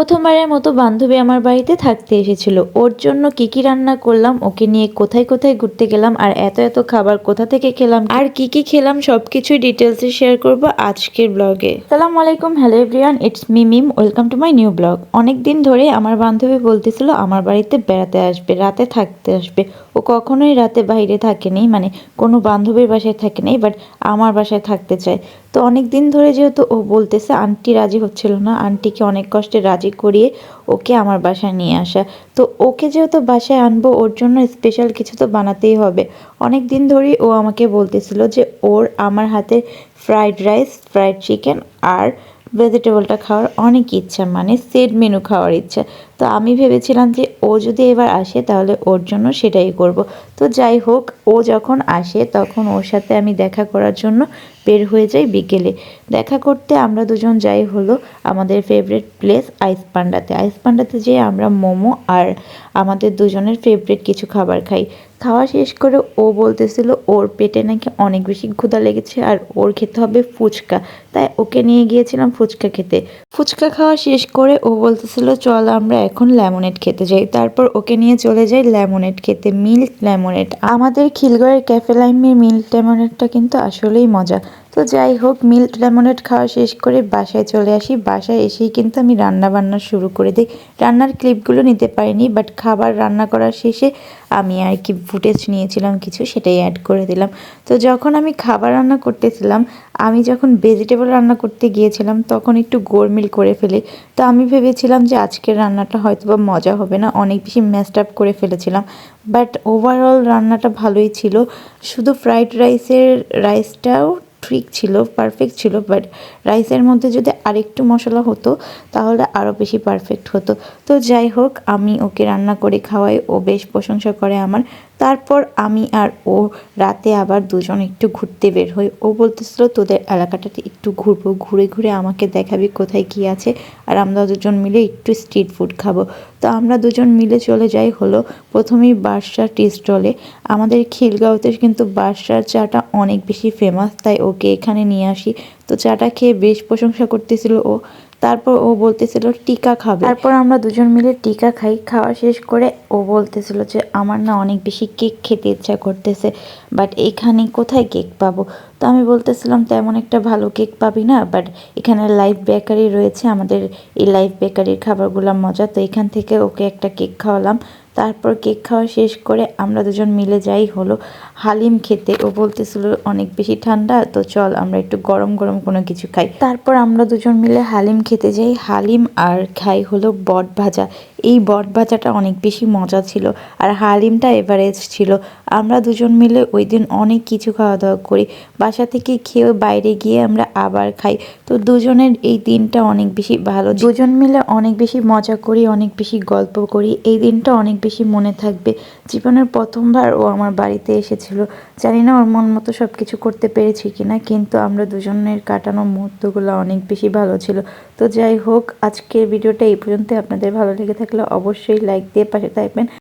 প্রথমবারের মতো বান্ধবী আমার বাড়িতে থাকতে এসেছিল। ওর জন্য কি কি রান্না করলাম, ওকে নিয়ে কোথায় কোথায় ঘুরতে গেলাম, আর এত এত খাবার কোথা থেকে খেলাম, আর কি কি খেলাম, সবকিছুই ডিটেলসে শেয়ার করব আজকের ব্লগে সালাম আলাইকুম hello everyone it's me Mim welcome to my new blog অনেক দিন ধরে আমার বান্ধবী বলতেছিল, আমার বাড়িতে বেড়াতে আসবে, রাতে থাকতে আসবে। ও কখনোই রাতে বাইরে থাকেনি মানে কোনো বান্ধবীর বাসায় থাকেনি বাট আমার বাসায় থাকতে চায়। তো অনেক দিন ধরে যেহেতু ও বলতেছে, আন্টি রাজি হচ্ছিল না। আন্টিকে অনেক কষ্টে রাজি করিয়ে ওকে আমার বাসায় নিয়ে আসা। তো ওকে যেহেতু বাসায় আনব, ওর জন্য স্পেশাল কিছু তো বানাতেই হবে। অনেক দিন ধরেই ও আমাকে বলতেছিল যে, ওর আমার হাতে ফ্রাইড রাইস ফ্রাইড চিকেন আর ভেজিটেবলটা খাওয়ার অনেক ইচ্ছা মানে সেট মেনু খাওয়ার ইচ্ছা। তো আমি ভেবেছিলাম যে ও যদি এবার আসে তাহলে ওর জন্য সেটাই করব। তো যাই হোক, ও যখন আসে তখন ওর সাথে আমি দেখা করার জন্য বের হয়ে যাই বিকেলে। দেখা করতে আমরা দুজন যাই হলো আমাদের ফেভারিট প্লেস আইস পান্ডাতে আইস পান্ডাতে যেয়ে আমরা মোমো আর আমাদের দুজনের ফেভারিট কিছু খাবার খাই। খাওয়া শেষ করে ও বলতেছিল, ওর পেটে নাকি অনেক বেশি ক্ষুধা লেগেছে আর ওর খেতে হবে ফুচকা। তাই ওকে নিয়ে গিয়েছিলাম ফুচকা খেতে। ফুচকা খাওয়া শেষ করে ও বলতেছিল, চল আমরা এখন লেমনেড খেতে যাই। তারপর ওকে নিয়ে চলে যাই লেমনেড খেতে মিল্ক লেমনেড আমাদের খিলগড়ের ক্যাফে লাইমের মিল্ক লেমনেডটা কিন্তু আসলেই মজা। তো যাই হোক মিল্ক লেমনেড খাওয়া শেষ করে বাসায় চলে আসি। বাসায় এসেই কিন্তু আমি রান্না বান্না শুরু করে দিই। রান্নার ক্লিপগুলো নিতে পারিনি বাট খাবার রান্না করার শেষে আমি আর কি ফুটেজ নিয়েছিলাম কিছু, সেটাই অ্যাড করে দিলাম। তো যখন আমি খাবার রান্না করতেছিলাম, আমি যখন ভেজিটেবল রান্না করতে গিয়েছিলাম, তখন একটু গোলমিল করে ফেলি। তো আমি ভেবেছিলাম যে আজকের রান্নাটা হয়তো বা মজা হবে না, অনেক বেশি ম্যাস্ট আপ করে ফেলেছিলাম। বাট ওভারঅল রান্নাটা ভালোই ছিল। শুধু ফ্রাইড রাইসের রাইসটাও ঠিক ছিল পারফেক্ট ছিল বাট রাইসের মধ্যে যদি আরেকটু মশলা হতো, তাহলে আরও বেশি পারফেক্ট হতো। তো যাই হোক, আমি ওকে রান্না করে খাওয়াই, ও বেশ প্রশংসা করে আমার। তারপর আমি আর ও রাতে আবার দুজন একটু ঘুরতে বের হই। ও বলতেছিল, তোদের এলাকাটাতে একটু ঘুরবো, ঘুরে ঘুরে আমাকে দেখাবি কোথায় কী আছে, আর আমরা দুজন মিলে একটু স্ট্রিট ফুড খাব। তো আমরা দুজন মিলে চলে যাই হলো প্রথমেই বাদশা টি স্টলে আমাদের খিলগাঁওতে কিন্তু বাদশার চাটা অনেক বেশি ফেমাস তাই ওকে এখানে নিয়ে আসি। তো চাটা খেয়ে বেশ প্রশংসা করতেছিল ও। তারপর ও বলতেছিল, টিকা খাবে। তারপর আমরা দুজন মিলে টিকা খাই। খাওয়া শেষ করে ও বলতেছিল যে, আমার না অনেক বেশি কেক খেতে ইচ্ছা করতেছে বাট এখানে কোথায় কেক পাবো? তো আমি বলতেছিলাম, তেমন একটা ভালো কেক পাবি না বাট এখানে লাইভ বেকারি রয়েছে, আমাদের এই লাইভ বেকারির খাবারগুলো মজা। তো এখান থেকে ওকে একটা কেক খাওয়ালাম। তারপর কেক খাওয়া শেষ করে আমরা দুজন মিলে যাই হলো হালিম খেতে। ও বলতেছিল, অনেক বেশি ঠান্ডা, তো চল আমরা একটু গরম গরম কোনো কিছু খাই। তারপর আমরা দুজন মিলে হালিম খেতে যাই। হালিম আর খাই হলো বট ভাজা। এই বট ভাজাটা অনেক বেশি মজা ছিল আর হালিমটা এভারেজ ছিল। আমরা দুজন মিলে ওই দিন অনেক কিছু খাওয়া দাওয়া করি। বাসা থেকে খেয়ে বাইরে গিয়ে আমরা আবার খাই। তো দুজনের এই দিনটা অনেক বেশি ভালো দুজন মিলে অনেক বেশি মজা করি, অনেক বেশি গল্প করি। এই দিনটা অনেক বেশি মনে থাকবে। জীবনের প্রথমবার ও আমার বাড়িতে এসেছিল। জানি না ওর মন মতো সব কিছু করতে পেরেছি কিনা, কিন্তু আমরা দুজনের কাটানো মুহূর্তগুলো অনেক বেশি ভালো ছিল। তো যাই হোক, আজকের ভিডিওটা এই পর্যন্ত আপনাদের ভালো লেগে থাকলে অবশ্যই লাইক দিয়ে পাশে থাকবেন।